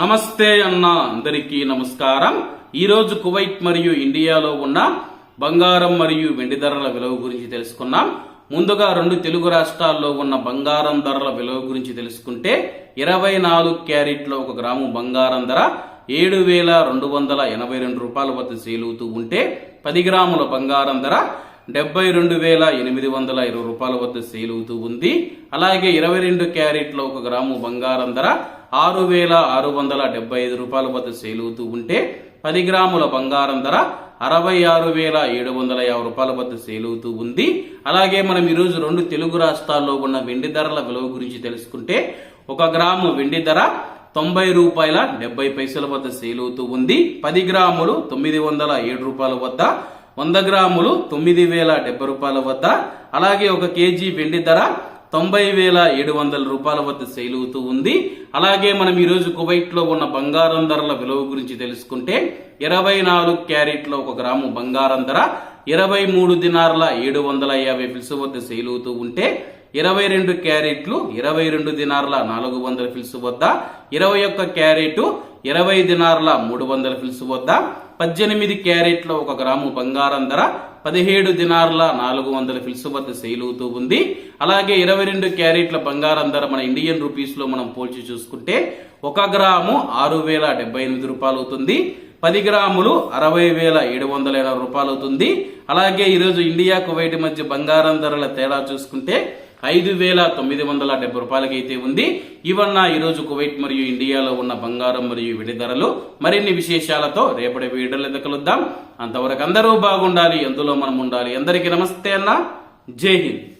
నమస్తే అన్న అందరికీ నమస్కారం. ఈరోజు కువైట్ మరియు ఇండియాలో ఉన్న బంగారం మరియు వెండి ధరల విలువ గురించి తెలుసుకున్నాం ముందుగా రెండు తెలుగు రాష్ట్రాల్లో ఉన్న బంగారం ధరల విలువ గురించి తెలుసుకుంటే ఇరవై నాలుగు క్యారెట్లో ఒక గ్రాము బంగారం ధర ఏడు వేల రెండు వందల ఎనభై రెండు రూపాయల వద్ద సేలుతూ ఉంటే పది గ్రాముల బంగారం ధర డెబ్బై రెండు వేల ఎనిమిది వందల ఇరవై రూపాయల వద్ద సేలుతూ అవుతూ ఉంది. అలాగే ఇరవై రెండు క్యారెట్లో ఒక గ్రాము బంగారం ధర ఆరు వేల ఆరు వందల డెబ్బై ఐదు రూపాయల వద్ద సేల్ అవుతూ ఉంటే పది గ్రాముల బంగారం ధర అరవై ఆరు వేల ఏడు వందల యాభై రూపాయల వద్ద సేల్ అవుతూ ఉంది. అలాగే మనం ఈరోజు రెండు తెలుగు రాష్ట్రాల్లో ఉన్న వెండి ధరల విలువ గురించి తెలుసుకుంటే ఒక గ్రాము వెండి ధర తొంభై రూపాయల డెబ్బై పైసల వద్ద సేల్ అవుతూ ఉంది. పది గ్రాములు తొమ్మిది వందల ఏడు రూపాయల వద్ద వంద గ్రాములు తొమ్మిది వేల డెబ్బై రూపాయల వద్ద. అలాగే ఒక కేజీ వెండి ధర తొంభై వేల ఏడు వందల రూపాయల వద్ద సేల్ అవుతూ ఉంది. అలాగే మనం ఈరోజు కువైట్లో ఉన్న బంగారం ధరల విలువ గురించి తెలుసుకుంటే ఇరవై నాలుగు క్యారెట్ల ఒక గ్రాము బంగారం ధర ఇరవై మూడు దినార్ల ఏడు వందల యాభై ఫిల్స్ వద్ద సేల్ అవుతూ ఉంటే ఇరవై రెండు క్యారెట్లు ఇరవై రెండు దినార్ల నాలుగు వందల ఫిల్స్ వద్ద ఇరవై ఒక్క క్యారెట్ ఇరవై దినార్ల మూడు వందల ఫిల్స్ వద్ద పద్దెనిమిది క్యారెట్ల ఒక గ్రాము బంగారం ధర పదిహేడు దినార్ల నాలుగు వందల ఫిల్స్ వద్ద సేల్ అవుతూ ఉంది. అలాగే ఇరవై రెండు క్యారెట్ల బంగారం ధర మన ఇండియన్ రూపీస్లో మనం పోల్చి చూసుకుంటే ఒక గ్రాము ఆరు వేల డెబ్బై ఎనిమిది రూపాయలు అవుతుంది. పది గ్రాములు అరవై వేల ఏడు వందల ఎనభై రూపాయలు అవుతుంది. అలాగే ఈరోజు ఇండియా కువైట్ మధ్య బంగారం ధరల తేడా చూసుకుంటే ఐదు వేల తొమ్మిది వందల డెబ్బై రూపాయలకి అయితే ఉంది. ఇవన్న ఈరోజు కువైట్ మరియు ఇండియాలో ఉన్న బంగారం మరియు వెండి ధరలు. మరిన్ని విశేషాలతో రేపటి వీడియోలో కలుద్దాం. అంతవరకు అందరూ బాగుండాలి ఎందులో మనం ఉండాలి అందరికీ నమస్తే అన్న. జై హింద్.